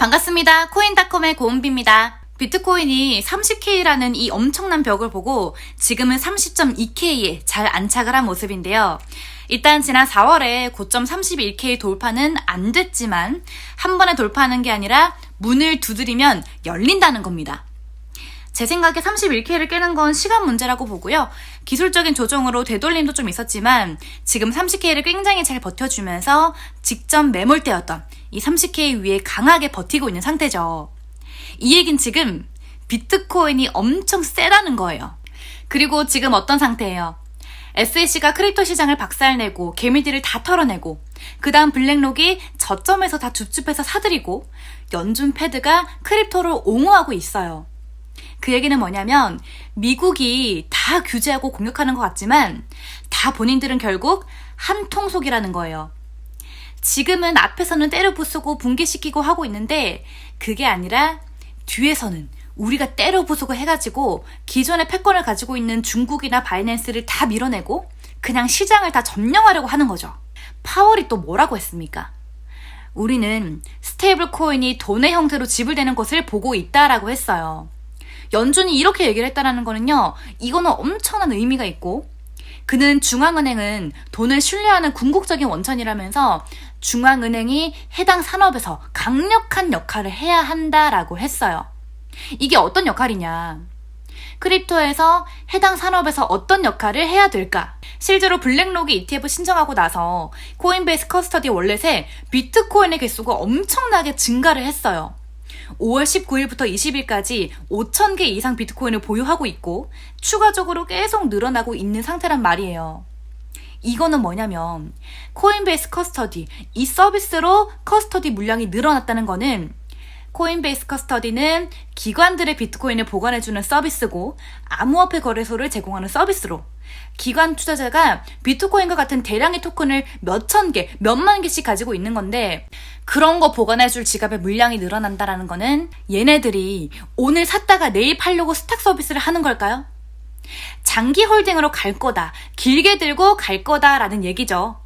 반갑습니다. 코인닷컴의 고은비입니다. 비트코인이 30K라는 이 엄청난 벽을 보고 지금은 30.2K에 잘 안착을 한 모습인데요. 일단 지난 4월에 고점 31K 돌파는 안 됐지만 한 번에 돌파하는 게 아니라 문을 두드리면 열린다는 겁니다. 제 생각에 31K를 깨는 건 시간 문제라고 보고요. 기술적인 조정으로 되돌림도 좀 있었지만 지금 30K를 굉장히 잘 버텨주면서 직전 매물대였던 이 30K 위에 강하게 버티고 있는 상태죠. 이 얘긴 지금 비트코인이 엄청 세다는 거예요. 그리고 지금 어떤 상태예요? SEC가 크립토 시장을 박살내고 개미들을 다 털어내고 그 다음 블랙록이 저점에서 다 줍줍해서 사들이고 연준 패드가 크립토를 옹호하고 있어요. 그 얘기는 뭐냐면 미국이 다 규제하고 공격하는 것 같지만 다 본인들은 결국 한 통속이라는 거예요. 지금은 앞에서는 때려 부수고 붕괴시키고 하고 있는데 그게 아니라 뒤에서는 우리가 때려 부수고 해가지고 기존의 패권을 가지고 있는 중국이나 바이낸스를 다 밀어내고 그냥 시장을 다 점령하려고 하는 거죠. 파월이 또 뭐라고 했습니까? 우리는 스테이블 코인이 돈의 형태로 지불되는 것을 보고 있다라고 했어요. 연준이 이렇게 얘기를 했다라는 거는요, 이거는 엄청난 의미가 있고, 그는 중앙은행은 돈을 신뢰하는 궁극적인 원천이라면서 중앙은행이 해당 산업에서 강력한 역할을 해야 한다라고 했어요. 이게 어떤 역할이냐? 크립토에서 해당 산업에서 어떤 역할을 해야 될까? 실제로 블랙록이 ETF 신청하고 나서 코인베이스 커스터디 월렛에 비트코인의 개수가 엄청나게 증가를 했어요. 5월 19일부터 20일까지 5,000개 이상 비트코인을 보유하고 있고 추가적으로 계속 늘어나고 있는 상태란 말이에요. 이거는 뭐냐면 코인베이스 커스터디 이 서비스로 커스터디 물량이 늘어났다는 거는 코인베이스 커스터디는 기관들의 비트코인을 보관해주는 서비스고 암호화폐 거래소를 제공하는 서비스로 기관 투자자가 비트코인과 같은 대량의 토큰을 몇천 개, 몇만 개씩 가지고 있는 건데 그런 거 보관해줄 지갑의 물량이 늘어난다라는 거는 얘네들이 오늘 샀다가 내일 팔려고 스탁 서비스를 하는 걸까요? 장기 홀딩으로 갈 거다, 길게 들고 갈 거다라는 얘기죠.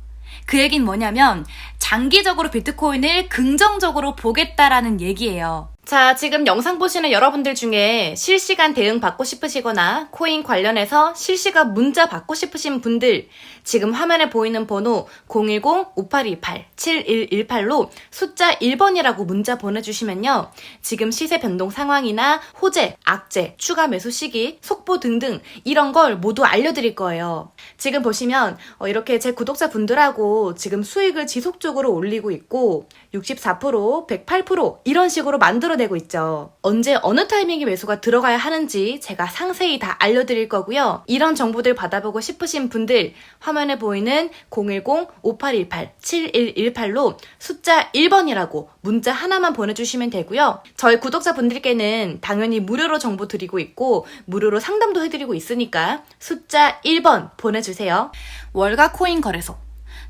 그 얘기는 뭐냐면 장기적으로 비트코인을 긍정적으로 보겠다라는 얘기예요. 자, 지금 영상 보시는 여러분들 중에 실시간 대응 받고 싶으시거나 코인 관련해서 실시간 문자 받고 싶으신 분들 지금 화면에 보이는 번호 010-5828-7118로 숫자 1번이라고 문자 보내주시면요. 지금 시세 변동 상황이나 호재, 악재, 추가 매수 시기, 속보 등등 이런 걸 모두 알려드릴 거예요. 지금 보시면 어, 이렇게 제 구독자 분들하고 지금 수익을 지속적으로 올리고 있고 64%, 108% 이런 식으로 만들어내고 있죠. 언제 어느 타이밍에 매수가 들어가야 하는지 제가 상세히 다 알려드릴 거고요. 이런 정보들 받아보고 싶으신 분들 화면에 보이는 010-5818-7118로 숫자 1번이라고 문자 하나만 보내주시면 되고요. 저희 구독자 분들께는 당연히 무료로 정보 드리고 있고 무료로 상담도 해드리고 있으니까 숫자 1번 보내 주세요. 월가 코인 거래소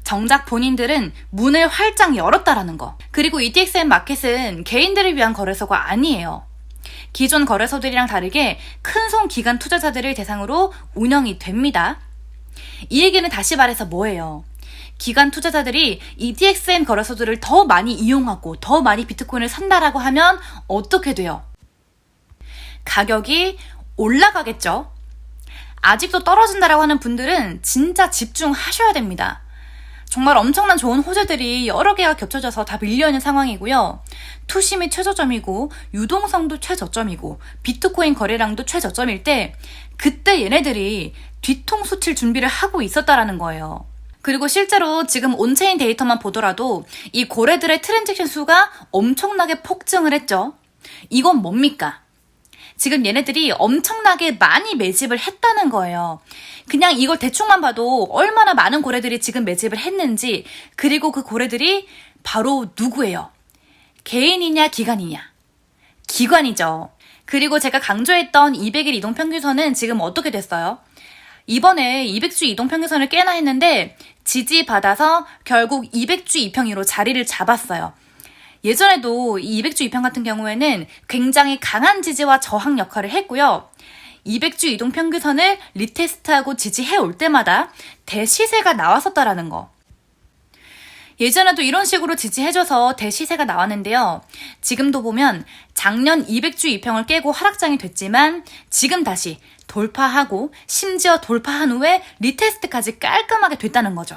정작 본인들은 문을 활짝 열었다라는 거. 그리고 ETXM 마켓은 개인들을 위한 거래소가 아니에요. 기존 거래소들이랑 다르게 큰손 기관 투자자들을 대상으로 운영이 됩니다. 이 얘기는 다시 말해서 뭐예요? 기관 투자자들이 ETXM 거래소들을 더 많이 이용하고 더 많이 비트코인을 산다라고 하면 어떻게 돼요? 가격이 올라가겠죠? 아직도 떨어진다라고 하는 분들은 진짜 집중하셔야 됩니다. 정말 엄청난 좋은 호재들이 여러 개가 겹쳐져서 다 밀려있는 상황이고요. 투심이 최저점이고 유동성도 최저점이고 비트코인 거래량도 최저점일 때 그때 얘네들이 뒤통수 칠 준비를 하고 있었다라는 거예요. 그리고 실제로 지금 온체인 데이터만 보더라도 이 고래들의 트랜잭션 수가 엄청나게 폭증을 했죠. 이건 뭡니까? 지금 얘네들이 엄청나게 많이 매집을 했다는 거예요. 그냥 이걸 대충만 봐도 얼마나 많은 고래들이 지금 매집을 했는지, 그리고 그 고래들이 바로 누구예요? 개인이냐, 기관이냐? 기관이죠. 그리고 제가 강조했던 200일 이동 평균선은 지금 어떻게 됐어요? 이번에 200주 이동 평균선을 깨나 했는데 지지받아서 결국 200주 이평으로 자리를 잡았어요. 예전에도 이 200주 2평 같은 경우에는 굉장히 강한 지지와 저항 역할을 했고요. 200주 이동 평균선을 리테스트하고 지지해 올 때마다 대시세가 나왔었다라는 거. 예전에도 이런 식으로 지지해줘서 대시세가 나왔는데요. 지금도 보면 작년 200주 2평을 깨고 하락장이 됐지만 지금 다시 돌파하고 심지어 돌파한 후에 리테스트까지 깔끔하게 됐다는 거죠.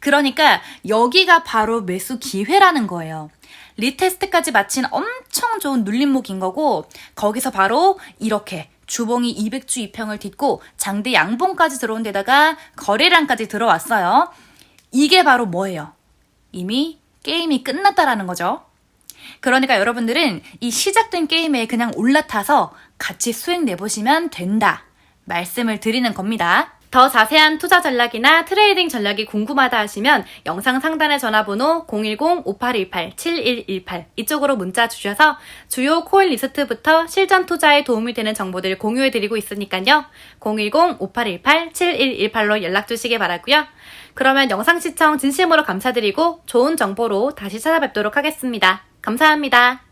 그러니까 여기가 바로 매수 기회라는 거예요. 리테스트까지 마친 엄청 좋은 눌림목인 거고 거기서 바로 이렇게 주봉이 200주 2평을 딛고 장대 양봉까지 들어온 데다가 거래량까지 들어왔어요. 이게 바로 뭐예요? 이미 게임이 끝났다라는 거죠. 그러니까 여러분들은 이 시작된 게임에 그냥 올라타서 같이 수익 내보시면 된다. 말씀을 드리는 겁니다. 더 자세한 투자 전략이나 트레이딩 전략이 궁금하다 하시면 영상 상단의 전화번호 010-5818-7118 이쪽으로 문자 주셔서 주요 코인 리스트부터 실전 투자에 도움이 되는 정보들 공유해드리고 있으니까요. 010-5818-7118로 연락 주시기 바라고요. 그러면 영상 시청 진심으로 감사드리고 좋은 정보로 다시 찾아뵙도록 하겠습니다. 감사합니다.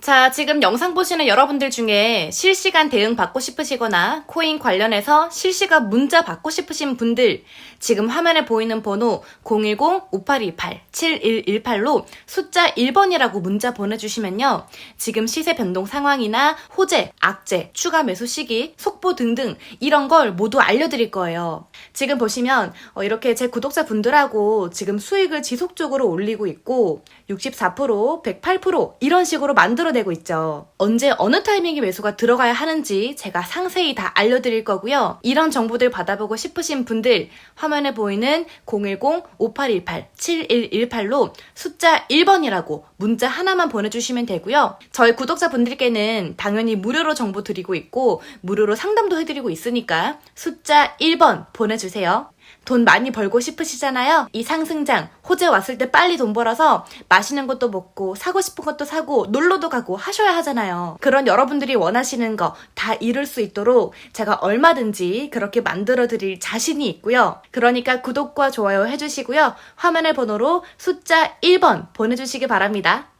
자, 지금 영상 보시는 여러분들 중에 실시간 대응 받고 싶으시거나 코인 관련해서 실시간 문자 받고 싶으신 분들 지금 화면에 보이는 번호 010-5828-7118로 숫자 1번이라고 문자 보내주시면요. 지금 시세 변동 상황이나 호재, 악재, 추가 매수 시기, 속보 등등 이런 걸 모두 알려드릴 거예요. 지금 보시면 어, 이렇게 제 구독자 분들하고 지금 수익을 지속적으로 올리고 있고 64%, 108% 이런 식으로 만들어내고 있죠. 언제 어느 타이밍에 매수가 들어가야 하는지 제가 상세히 다 알려드릴 거고요. 이런 정보들 받아보고 싶으신 분들 화면에 보이는 010-5818-7118로 숫자 1번이라고 문자 하나만 보내주시면 되고요. 저희 구독자 분들께는 당연히 무료로 정보 드리고 있고 무료로 상담도 해드리고 있으니까 숫자 1번 보내주세요. 돈 많이 벌고 싶으시잖아요? 이 상승장, 호재 왔을 때 빨리 돈 벌어서 맛있는 것도 먹고, 사고 싶은 것도 사고, 놀러도 가고 하셔야 하잖아요. 그런 여러분들이 원하시는 거 다 이룰 수 있도록 제가 얼마든지 그렇게 만들어 드릴 자신이 있고요. 그러니까 구독과 좋아요 해주시고요. 화면의 번호로 숫자 1번 보내주시기 바랍니다.